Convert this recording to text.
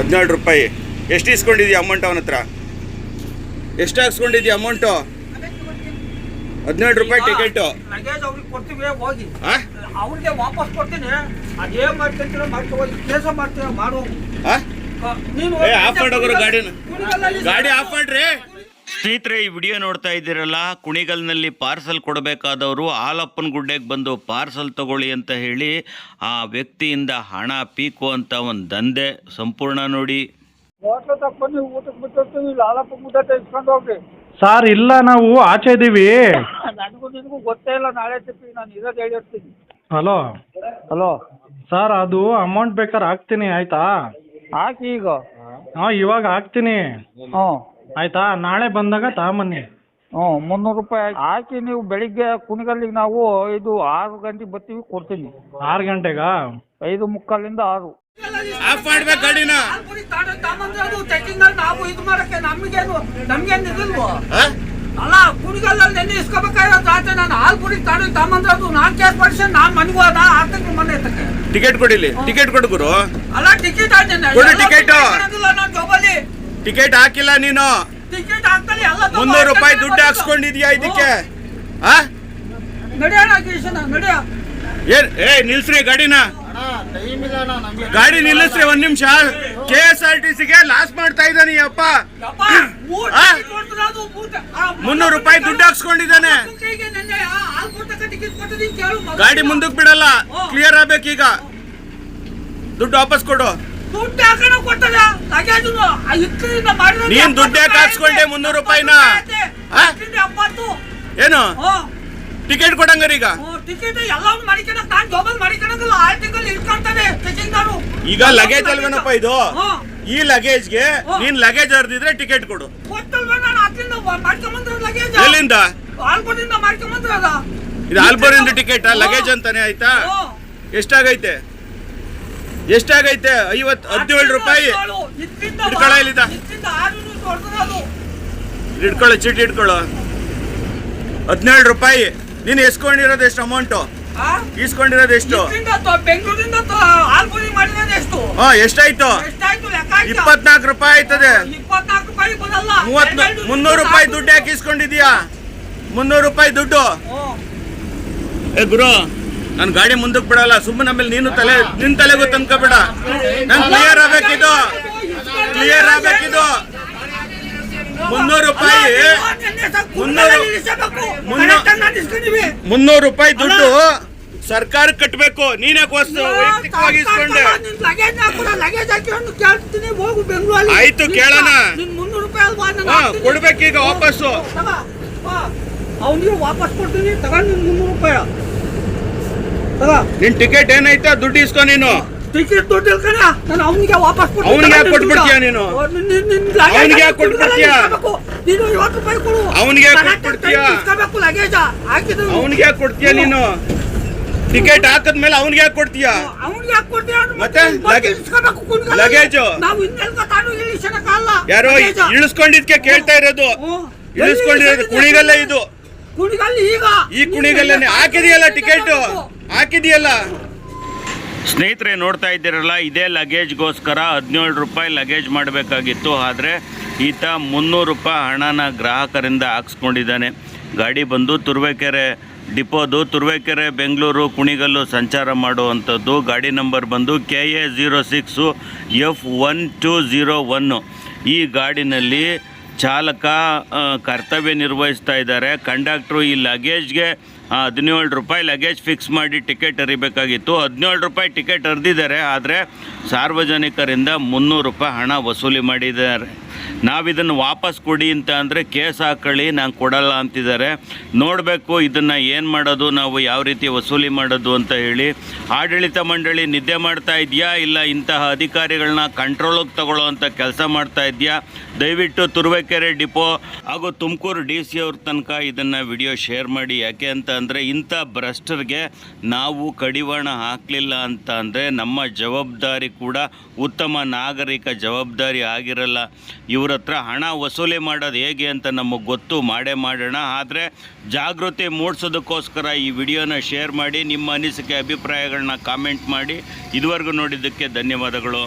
ಹದಿನೇಳು ರೂಪಾಯಿ. ಎಷ್ಟು ಇಸ್ಕೊಂಡಿದ್ಯಾ ಅಮೌಂಟ್ ಅವನ ಹತ್ರ? ಎಷ್ಟು ಹಾಕ್ಸ್ಕೊಂಡಿದ್ಯಾ ಅಮೌಂಟು ಹದಿನೇಳು ರೂಪಾಯಿ ಟಿಕೆಟು ಆಫ್ ಮಾಡೋಗ್ರು ಗಾಡಿನ. ಗಾಡಿ ಆಫ್ ಮಾಡ್ರಿ. ಸ್ನೇಹಿತರೆ ಈ ವಿಡಿಯೋ ನೋಡ್ತಾ ಇದ್ದೀರಲ್ಲ ಕುಣಿಗಲ್ನಲ್ಲಿ ಪಾರ್ಸಲ್ ಕೊಡಬೇಕಾದವರು ಹಾಲಪ್ಪನ ಗುಡ್ಡೆಗೆ ಬಂದು ಪಾರ್ಸಲ್ ತಗೊಳ್ಳಿ ಅಂತ ಹೇಳಿ ಆ ವ್ಯಕ್ತಿಯಿಂದ ಹಣ ಪೀಕು ಅಂತ ಒಂದು ದಂಧೆ ಸಂಪೂರ್ಣ ನೋಡಿ. ಸರ್ ಇಲ್ಲ ನಾವು ಆಚೆ ಇದೀವಿ. ನನಗೂ ನಿನಗೂ ಗೊತ್ತೇ ಇಲ್ಲ ನಾಳೆ ತಿಪ್ಪಿ ನಾನು ಇರೋದು ಹೇಳಿರ್ತೀನಿ. ಹಲೋ? ಹಲೋ? ಸರ್ ಅದು ಅಮೌಂಟ್ ಬೇಕಾದ್ರೆ ಹಾಕ್ತೀನಿ ಆಯ್ತಾ? ಹಾಕಿ ಈಗ. ಹಾ ಇವಾಗ ಹಾಕ್ತೀನಿ. ಹ್ಞೂ ಆಯ್ತಾ? ನಾಳೆ ಬಂದಾಗ ತಗೊಂಬನ್ನಿ ಹ್ಞೂ ಮುನ್ನೂರು ರೂಪಾಯಿ ಹಾಕಿ. ನೀವು ಬೆಳಿಗ್ಗೆ ಕುಣಿಗಲ್ಲಿಗೆ ನಾವು ಇದು ಆರು ಗಂಟೆಗೆ ಬರ್ತೀವಿ ಕೊಡ್ತೀನಿ. ಆರು ಗಂಟೆಗ? ಐದು ಮುಕ್ಕಾಲಿಂದ ಆರು. ಆಫ್ ಮಾಡ್ಬೇಕು ಗಾಡಿನ. ನಾವು ಇದು ಮಾಡಕ್ಕೆ ನಮಗೇನು ನಮ್ಗೇನು ಇದಿಲ್ವೋ ಅಲ್ಲ ಕುಡಿಗಲ್ಲಲ್ಲಿ ನೆನ್ನೆ ಇಸ್ಕೋಬೇಕಾಗಿರೋದು ಆಚೆ ನಾನು ಹಾಲು ಪುಡಿ ತಾಡು ತಗೊಂಬಂದ್ರದು ನಾನು ಕೇಸ್ ಪಡಿಸಿ ನಾನು ಮನೆಗೂ ಹೋದ ಆತಕ್ಕೆ ಮನೆ ಎತ್ತಕ್ಕೆ ಟಿಕೆಟ್ ಕೊಡಿಲಿ. ಟಿಕೆಟ್ ಕೊಡು ಗುರು. ಅಲ್ಲ ಟಿಕೆಟ್ ಆಯ್ತು ಕೊಡು ಟಿಕೆಟ್. ನಾನು ಜೋಬಲ್ಲಿ ಟಿಕೆಟ್ ಹಾಕಿಲ್ಲ ನೀನು. ಮುನ್ನೂರು ರೂಪಾಯಿ ದುಡ್ಡು. ಹಾಕ್ಸ್ಕೊಂಡಿದ್ಯಾ ಇದಕ್ಕೆ? ಏನ್ ಏ ನಿಲ್ಸ್ರಿ ಗಾಡಿನ. ಗಾಡಿ ನಿಲ್ಲಿಸ್ರಿ ಒಂದ್ ನಿಮಿಷ. ಕೆ ಎಸ್ ಆರ್ ಟಿ ಸಿಗೆ ಲಾಸ್ ಮಾಡ್ತಾ ಇದ್ದಾನೆ ಅಪ್ಪ. ಮುನ್ನೂರು ರೂಪಾಯಿ ದುಡ್ಡು ಹಾಕ್ಸ್ಕೊಂಡಿದ್ದಾನೆ. ಗಾಡಿ ಮುಂದಕ್ಕೆ ಬಿಡಲ್ಲ. ಕ್ಲಿಯರ್ ಆಗ್ಬೇಕೀಗ ದುಡ್ಡು ವಾಪಸ್ ಕೊಡು. ದುಡ್ಡು ಹಾಕೋಣ ಕೊಟ್ಟದ? ಲಗೇಜು ಇತ್ತರಿಂದ ಮಾಡಿದ್ರೆ ನೀನ್ ದುಡ್ಡೇ ಕಾಸ್ಕೊಂಡೆ ಮುನ್ನೂರು ರೂಪಾಯಿನ? ಆ? ಎಪ್ಪತ್ತು ಏನು. ಟಿಕೆಟ್ ಕೊಡಂಗಾರೀಗ ಈಗ? ಟಿಕೆಟ್ ಎಲ್ಲವನ್ನು ನಾನ್ ಜೋಬಲ್ ಮಾಡಿಕೊಳಂಗಿಲ್ಲ ಆರು ತಿಂಗಳು ಇಟ್ಕೊಂತಾನೆ ಚೆಕಿಂಗ್ನವರು ಈಗ ಲಗೇಜ್ ಅಲ್ವೇನಪ್ಪ ಇದು. ಈ ಲಗೇಜ್ಗೆ. ನೀನ್ ಲಗೇಜ್ ಹರಿದಿದ್ರೆ ಟಿಕೆಟ್ ಕೊಡು. ನಾನು ಮಾಡ್ಕೊಂಬಂದ್ರ ಲಗೇಜ್ ಎಲ್ಲಿಂದ? ಮಾಡ್ಕೊಂಬಂದ್ರದ ಇದು ಆಲ್ಬೋರಿಂದ ಟಿಕೆಟ್? ಲಗೇಜ್ ಅಂತಾನೆ ಆಯ್ತಾ? ಎಷ್ಟಾಗೈತೆ? ಎಷ್ಟಾಗೈತೆ? ಐವತ್ ಹದಿನೇಳು ರೂಪಾಯಿ. ಹಿಡ್ಕೊಳ್ಳ ಇಲ್ಲಿದ. ಇಟ್ಕೊಳ್ಳೋ ಚೀಟಿ ಇಟ್ಕೊಳ್ಳೋ ಹದಿನೇಳು ರೂಪಾಯಿ. ನೀನು ಎಸ್ಕೊಂಡಿರೋದು ಎಷ್ಟು ಅಮೌಂಟು ಈಸ್ಕೊಂಡಿರೋದು ಎಷ್ಟು? ಹಾ ಎಷ್ಟಾಯ್ತು? ಇಪ್ಪತ್ನಾಲ್ಕು ರೂಪಾಯಿ ಆಯ್ತದೆ. ಮೂವತ್ ಮುನ್ನೂರು ರೂಪಾಯಿ ದುಡ್ಡು ಯಾಕೆ ಇಸ್ಕೊಂಡಿದ್ಯಾ ಮುನ್ನೂರು ರೂಪಾಯಿ ದುಡ್ಡು. ಏ ಗುರು ನಾನು ಗಾಡಿ ಮುಂದಕ್ಕೆ ಬಿಡಲ್ಲ ಸುಮ್ಮನೆ ಆಮೇಲೆ ನೀನು ತಲೆ ನಿನ್ ತಲೆಗೂ ಬಿಡ. ನನ್ ಕ್ಲಿಯರ್ ಆಗಬೇಕಿದು. ಕ್ಲಿಯರ್ ಆಗಬೇಕಿದು. ಮುನ್ನೂರು ರೂಪಾಯಿ ಮುನ್ನೂರು ರೂಪಾಯಿ ದುಡ್ಡು ಸರ್ಕಾರ ಕಟ್ಬೇಕು. ನೀನೇ ವೈಯಕ್ತಿಕವಾಗಿ ಇಸ್ಕೊಂಡೆ. ಆಯ್ತು, ಕೇಳೋಣ. ಕೊಡ್ಬೇಕೀಗ ವಾಪಸ್ಸು. ಅವ್ನಿಗೆ ವಾಪಸ್ ಕೊಡ್ತೀನಿ. ತಗೊಂಡು ನಿನ್ ಮುನ್ನೂರು ರೂಪಾಯಿ. ನಿನ್ ಟಿಕೆಟ್ ಏನೈತೆ ದುಡ್ಡು ಇಸ್ಕೊ ನೀನು. ಟಿಕೆಟ್ ದುಡ್ಡು ಇಲ್ಕಣ ನಾನು ಅವನಿಗೆ ವಾಪಸ್ ಅವ್ನಿಗೆ ಯಾಕ್ ಕೊಟ್ಬಿಡ್ತೀಯ ನೀನು? ಅವನಿಗೆ ಯಾಕ್ ಕೊಟ್ಬಿಡ್ತೀಯ? ಇಸ್ಕೊಬೇಕು. ನೀನು ಐವತ್ತು ರೂಪಾಯಿ ಕೊಡು. ಅವ್ನಿಗೆ ಕೊಟ್ಬಿಡ್ತೀಯ? ಟೈಮ್ ಲಗೇಜ ಹಾಕಿದ್ರು ಅವನಿಗೆ ಯಾಕೆ ಕೊಡ್ತೀಯ ನೀನು. ಟಿಕೆಟ್ ಹಾಕದ್ಮೇಲೆ ಅವ್ನಿಗೆ ಯಾಕೆ ಕೊಡ್ತೀಯ? ಅವ್ನಿಗೆ ಯಾಕೆ ಕೊಡ್ತೀಯ? ಮತ್ತೆ ಲಗೇಜ್-? ನಾವು ತಾನು ಇಳಿಸಕ್ಕಾಗಲ್ಲ ಯಾರೋ. ಇಳಿಸ್ಕೊಂಡಿದ್ಕೆ ಕೇಳ್ತಾ ಇರೋದು. ಇಳಿಸ್ಕೊಂಡಿರೋದು ಕುಣಿಗಲ್ಲೇ ಇದು. ಕುಣಿಗಲ್ಲಿ ಈಗ. ಈ ಕುಣಿಗಲ್ಲೇ ಹಾಕಿದೆಯಲ್ಲ ಟಿಕೆಟ್ ಹಾಕಿದೆಯಲ್ಲ? ಸ್ನೇಹಿತರೆ, ನೋಡ್ತಾ ಇದ್ದೀರಲ್ಲ, ಇದೇ ಲಗೇಜ್ಗೋಸ್ಕರ ಹದಿನೇಳು ರೂಪಾಯಿ ಲಗೇಜ್ ಮಾಡಬೇಕಾಗಿತ್ತು. ಆದರೆ ಈತ ಮುನ್ನೂರು ರೂಪಾಯಿ ಹಣನ ಗ್ರಾಹಕರಿಂದ ಹಾಕ್ಸ್ಕೊಂಡಿದ್ದಾನೆ. ಗಾಡಿ ಬಂದು ತುರುವೇಕೆರೆ ಡಿಪೋದು. ತುರುವೇಕೆರೆ, ಬೆಂಗಳೂರು, ಕುಣಿಗಲ್ಲು ಸಂಚಾರ ಮಾಡುವಂಥದ್ದು. ಗಾಡಿ ನಂಬರ್ ಬಂದು K A zero six F one two zero one ಈ ಗಾಡಿನಲ್ಲಿ ಚಾಲಕ ಕರ್ತವ್ಯ ನಿರ್ವಹಿಸ್ತಾ ಇದ್ದಾರೆ. ಕಂಡಕ್ಟ್ರು ಈ ಲಗೇಜ್ಗೆ ಹದಿನೇಳು ರೂಪಾಯಿ ಲಗೇಜ್ ಫಿಕ್ಸ್ ಮಾಡಿ ಟಿಕೆಟ್ ಹರಿಬೇಕಾಗಿತ್ತು. ಹದಿನೇಳು ರೂಪಾಯಿ ಟಿಕೆಟ್ ಹರಿದಿದ್ದಾರೆ, ಆದರೆ ಸಾರ್ವಜನಿಕರಿಂದ ಮುನ್ನೂರು ರೂಪಾಯಿ ಹಣ ವಸೂಲಿ ಮಾಡಿದ್ದಾರೆ. ನಾವಿದನ್ನು ವಾಪಸ್ ಕೊಡಿ ಅಂತ ಅಂದರೆ ಕೇಸ್ ಹಾಕೊಳ್ಳಿ, ನಾನು ಕೊಡಲ್ಲ ಅಂತಿದ್ದಾರೆ. ನೋಡಬೇಕು ಇದನ್ನು ಏನು ಮಾಡೋದು, ನಾವು ಯಾವ ರೀತಿ ವಸೂಲಿ ಮಾಡೋದು ಅಂತ ಹೇಳಿ. ಆಡಳಿತ ಮಂಡಳಿ ನಿದ್ದೆ ಮಾಡ್ತಾ ಇದೆಯಾ ಇಲ್ಲ ಇಂತಹ ಅಧಿಕಾರಿಗಳನ್ನ ಕಂಟ್ರೋಲಿಗೆ ತಗೊಳ್ಳೋ ಅಂತ ಕೆಲಸ ಮಾಡ್ತಾ ಇದೆಯಾ? ದಯವಿಟ್ಟು ತುರುವೇಕೆರೆ ಡಿಪೋ ಹಾಗೂ ತುಮಕೂರು ಡಿ ಸಿ ಅವ್ರ ತನಕ ಇದನ್ನು ವಿಡಿಯೋ ಶೇರ್ ಮಾಡಿ. ಯಾಕೆ ಅಂತ ಅಂದರೆ ಇಂಥ ಭ್ರಷ್ಟರಿಗೆ ನಾವು ಕಡಿವಾಣ ಹಾಕಲಿಲ್ಲ ಅಂತ ಅಂದರೆ ನಮ್ಮ ಜವಾಬ್ದಾರಿ ಕೂಡ ಉತ್ತಮ ನಾಗರಿಕ ಜವಾಬ್ದಾರಿ ಆಗಿರಲ್ಲ. ಇವ್ರ ಹತ್ರ ಹಣ ವಸೂಲಿ ಮಾಡೋದು ಹೇಗೆ ಅಂತ ನಮಗೆ ಗೊತ್ತು, ಮಾಡೇ ಮಾಡೋಣ. ಆದರೆ ಜಾಗೃತಿ ಮೂಡಿಸೋದಕ್ಕೋಸ್ಕರ ಈ ವಿಡಿಯೋನ ಶೇರ್ ಮಾಡಿ, ನಿಮ್ಮ ಅನಿಸಿಕೆ ಅಭಿಪ್ರಾಯಗಳನ್ನ ಕಾಮೆಂಟ್ ಮಾಡಿ. ಇದುವರೆಗೂ ನೋಡಿದ್ದಕ್ಕೆ ಧನ್ಯವಾದಗಳು.